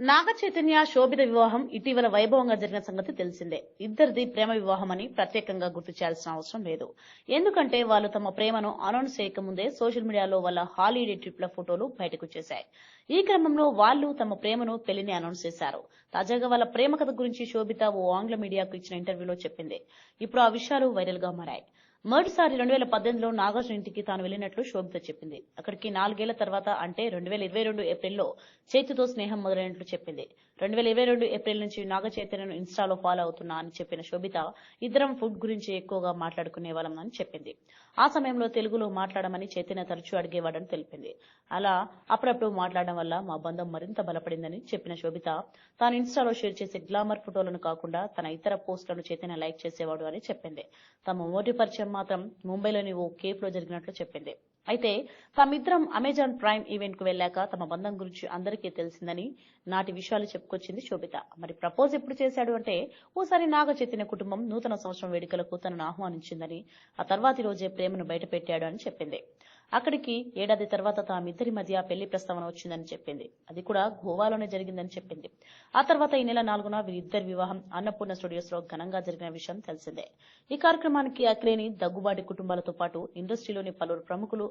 నాగ చైతన్య శోభిత వివాహం ఇటీవల వైభవంగా జరిగిన సంగతి తెలిసిందే. ఇద్దరిది ప్రేమ వివాహం అని ప్రత్యేకంగా గుర్తు చేయాల్సిన అవసరం లేదు. ఎందుకంటే వాళ్ళు తమ ప్రేమను అనౌన్స్ చేయకముందే సోషల్ మీడియాలో వాళ్ళ హాలిడే ట్రిప్ల ఫోటోలు బయటకు చేశాయి ఈ క్రమంలో వాళ్ళు తమ ప్రేమను పెళ్ళిని అనౌన్స్ చేశారు. తాజాగా వాళ్ళ ప్రేమ కథ గురించి శోభిత ఓ ఆంగ్ల మీడియాకు ఇచ్చిన ఇంటర్వ్యూలో చెప్పింది. ఇప్పుడు ఆ విషయాలు వైరల్గా మారాయి. మొదటిసారి రెండు వేల పద్దెనిమిదిలో నాగార్జున ఇంటికి తాను వెళ్ళినట్లు శోభిత చెప్పింది. అక్కడికి నాలుగేళ్ళ తర్వాత అంటే రెండు వేల ఇరవై రెండు ఏప్రిల్లో చేతితో స్నేహం మొదలైనట్లు చెప్పింది. రెండు వేల ఇరవై రెండు ఏప్రిల్ నుంచి నాగ చైతన్యను ఇన్స్టాలో ఫాలో అవుతున్నా అని చెప్పిన శోభిత ఇద్దరం ఫుడ్ గురించి ఎక్కువగా మాట్లాడుకునే వాళ్ళం అని చెప్పింది. ఆ సమయంలో తెలుగులో మాట్లాడమని చైతన్య తరచూ అడిగేవాడని తెలిపింది. అలా అప్పుడప్పుడు మాట్లాడడం వల్ల మా బంధం మరింత బలపడిందని చెప్పిన శోభిత తాను ఇన్స్టాలో షేర్ చేసే గ్లామర్ ఫోటోలను కాకుండా తన ఇతర పోస్టులను చైతన్య లైక్ చేసేవాడు అని చెప్పింది. తమ మొదటి పరిచయం మాత్రం ముంబైలోని ఓ కేఫ్లో జరిగినట్లు చెప్పింది. అయితే తమిద్దరం అమెజాన్ ప్రైమ్ ఈవెంట్కు వెళ్ళాక తమ బంధం గురించి అందరికీ తెలిసిందని నాటి విషయాలు చెప్పుకొచ్చింది శోభిత. మరి ప్రపోజ్ ఎప్పుడు చేశాడు అంటే ఓసారి నాగ చైతన్య కుటుంబం నూతన సంవత్సరం వేడుకలకు తనను ఆహ్వానించిందని ఆ తర్వాతి రోజే ప్రేమను బయటపెట్టాడు అని చెప్పింది. అక్కడికి ఏడాది తర్వాత తామిద్దరి మధ్య పెళ్ళి ప్రస్తావన వచ్చిందని చెప్పింది. అది కూడా గోవాలోనే జరిగిందని చెప్పింది. ఆ తర్వాత ఈ నెల నాలుగున వీరిద్దరి వివాహం అన్నపూర్ణ స్టూడియోస్లో ఘనంగా జరిగిన విషయం తెలిసిందే. ఈ కార్యక్రమానికి అక్లేని దగ్గుబాటి కుటుంబాలతో పాటు ఇండస్ట్రీలోని పలువురు ప్రముఖులు